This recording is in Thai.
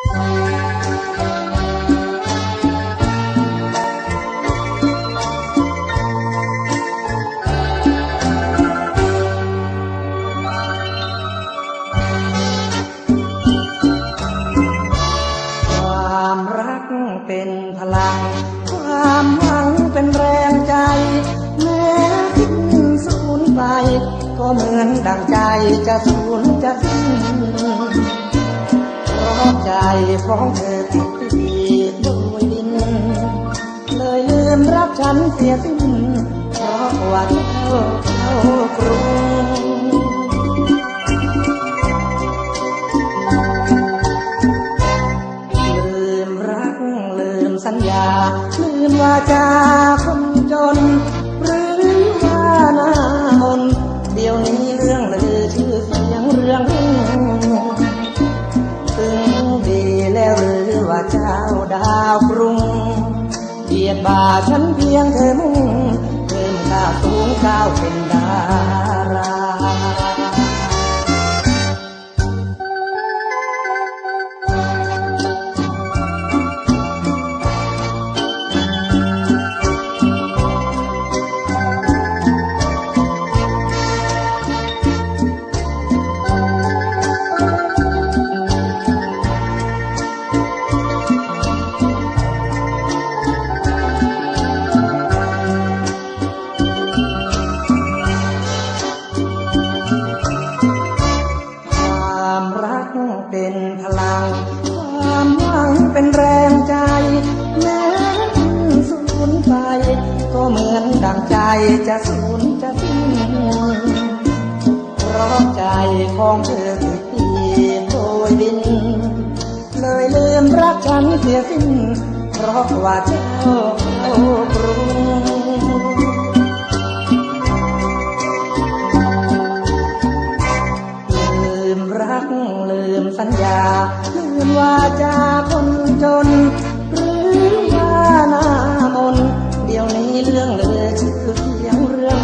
ความรักเป็นพลัง ความหวังเป็นแรงใจ แม้ทิ้งสูญไป ก็เหมือนดังใจจะสูญจะสิ้น ใจของเธอติดปีโดยดิน เลยลืมรักฉันเสียสิ้นเพราะว่าเจ้าเข้ากรุงลืมรักลืมสัญญา ลืมว่าจาคนจนาดาวกรุงเบียรติบาฉันเพียงเธอมุ่งเพิ่มข้าสูงข้าวเป็นดาว ความหวังเป็นแรงใจ แม้สูญไป ก็เหมือนดังใจจะสูญจะสิ้นเพราะใจของเธอติดปีโดยดิน เลยลืมรักฉันเสียสิ้น เพราะว่าเจ้าเข้ากรุงลืมรักลืมสัญญา ว่าจาคนจน หรือว่าหน้ามน เดี๋ยวนี้เรื่องเลยชื่อเสียงเรื่อง